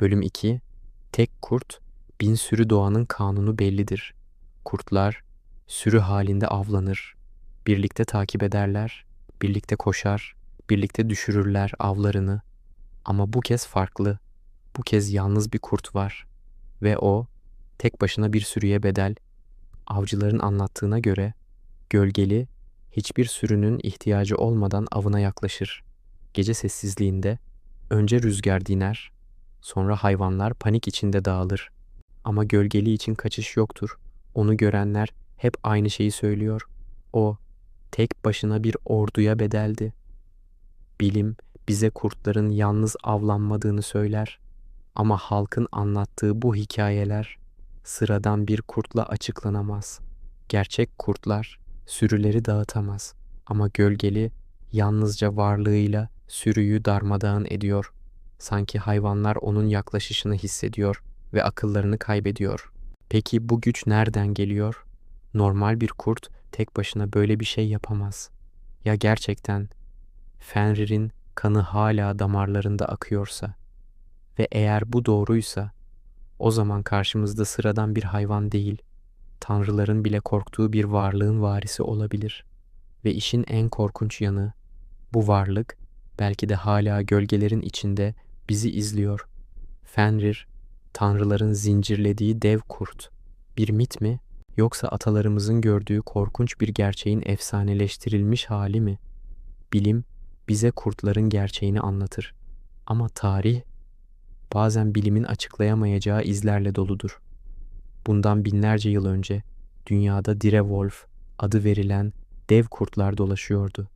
Bölüm 2 Tek kurt, bin sürü doğanın kanunu bellidir. Kurtlar, sürü halinde avlanır. Birlikte takip ederler, birlikte koşar, birlikte düşürürler avlarını. Ama bu kez farklı. Bu kez yalnız bir kurt var. Ve o, tek başına bir sürüye bedel. Avcıların anlattığına göre, gölgeli, hiçbir sürünün ihtiyacı olmadan avına yaklaşır. Gece sessizliğinde, önce rüzgar diner, sonra hayvanlar panik içinde dağılır. Ama gölgeli için kaçış yoktur. Onu görenler hep aynı şeyi söylüyor. O, tek başına bir orduya bedeldi. Bilim bize kurtların yalnız avlanmadığını söyler. Ama halkın anlattığı bu hikayeler sıradan bir kurtla açıklanamaz. Gerçek kurtlar sürüleri dağıtamaz ama gölgeli yalnızca varlığıyla sürüyü darmadağın ediyor. Sanki hayvanlar onun yaklaşışını hissediyor ve akıllarını kaybediyor. Peki bu güç nereden geliyor? Normal bir kurt tek başına böyle bir şey yapamaz. Ya gerçekten Fenrir'in kanı hala damarlarında akıyorsa ve eğer bu doğruysa o zaman karşımızda sıradan bir hayvan değil, tanrıların bile korktuğu bir varlığın varisi olabilir. Ve işin en korkunç yanı, bu varlık belki de hala gölgelerin içinde bizi izliyor. Fenrir, tanrıların zincirlediği dev kurt. Bir mit mi? Yoksa atalarımızın gördüğü korkunç bir gerçeğin efsaneleştirilmiş hali mi? Bilim bize kurtların gerçeğini anlatır. Ama tarih bazen bilimin açıklayamayacağı izlerle doludur. Bundan binlerce yıl önce dünyada Direwolf adı verilen dev kurtlar dolaşıyordu.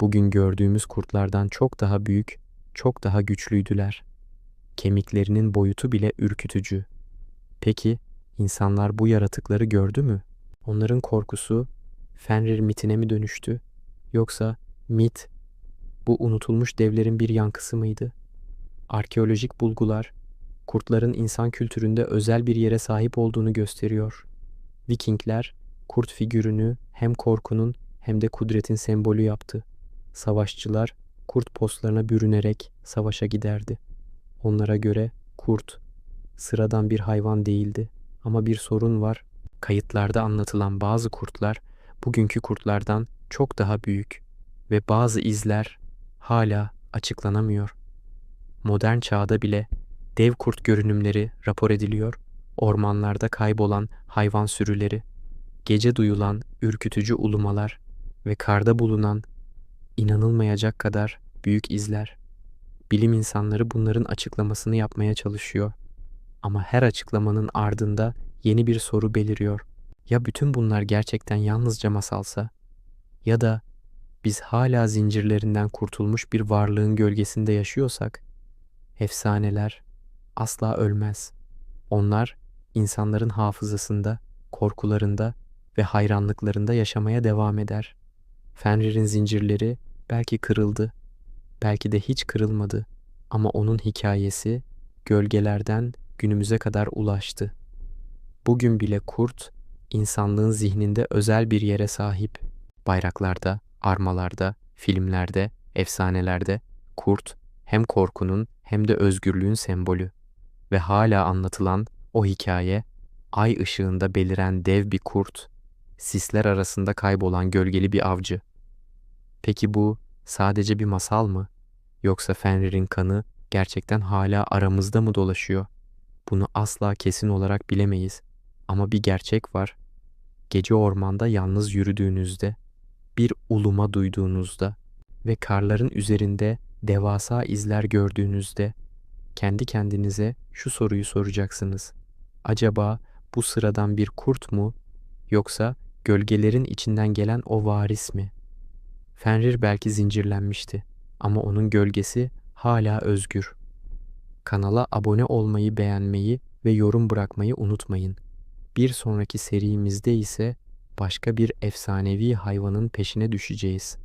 Bugün gördüğümüz kurtlardan çok daha büyük, çok daha güçlüydüler. Kemiklerinin boyutu bile ürkütücü. Peki insanlar bu yaratıkları gördü mü? Onların korkusu Fenrir mitine mi dönüştü? Yoksa mit bu unutulmuş devlerin bir yankısı mıydı? Arkeolojik bulgular kurtların insan kültüründe özel bir yere sahip olduğunu gösteriyor. Vikingler kurt figürünü hem korkunun hem de kudretin sembolü yaptı. Savaşçılar kurt postlarına bürünerek savaşa giderdi. Onlara göre kurt sıradan bir hayvan değildi ama bir sorun var. Kayıtlarda anlatılan bazı kurtlar bugünkü kurtlardan çok daha büyük ve bazı izler hala açıklanamıyor. Modern çağda bile dev kurt görünümleri rapor ediliyor. Ormanlarda kaybolan hayvan sürüleri, gece duyulan ürkütücü ulumalar ve karda bulunan inanılmayacak kadar büyük izler. Bilim insanları bunların açıklamasını yapmaya çalışıyor. Ama her açıklamanın ardında yeni bir soru beliriyor. Ya bütün bunlar gerçekten yalnızca masalsa? Ya da biz hala zincirlerinden kurtulmuş bir varlığın gölgesinde yaşıyorsak? Efsaneler asla ölmez. Onlar insanların hafızasında, korkularında ve hayranlıklarında yaşamaya devam eder. Fenrir'in zincirleri belki kırıldı, belki de hiç kırılmadı ama onun hikayesi gölgelerden günümüze kadar ulaştı. Bugün bile kurt insanlığın zihninde özel bir yere sahip. Bayraklarda, armalarda, filmlerde, efsanelerde kurt hem korkunun hem de özgürlüğün sembolü ve hala anlatılan o hikaye ay ışığında beliren dev bir kurt, sisler arasında kaybolan gölgeli bir avcı. Peki bu sadece bir masal mı? Yoksa Fenrir'in kanı gerçekten hala aramızda mı dolaşıyor? Bunu asla kesin olarak bilemeyiz. Ama bir gerçek var. Gece ormanda yalnız yürüdüğünüzde, bir uluma duyduğunuzda ve karların üzerinde devasa izler gördüğünüzde kendi kendinize şu soruyu soracaksınız. Acaba bu sıradan bir kurt mu yoksa gölgelerin içinden gelen o varis mi? Fenrir belki zincirlenmişti ama onun gölgesi hala özgür. Kanala abone olmayı, beğenmeyi ve yorum bırakmayı unutmayın. Bir sonraki serimizde ise başka bir efsanevi hayvanın peşine düşeceğiz.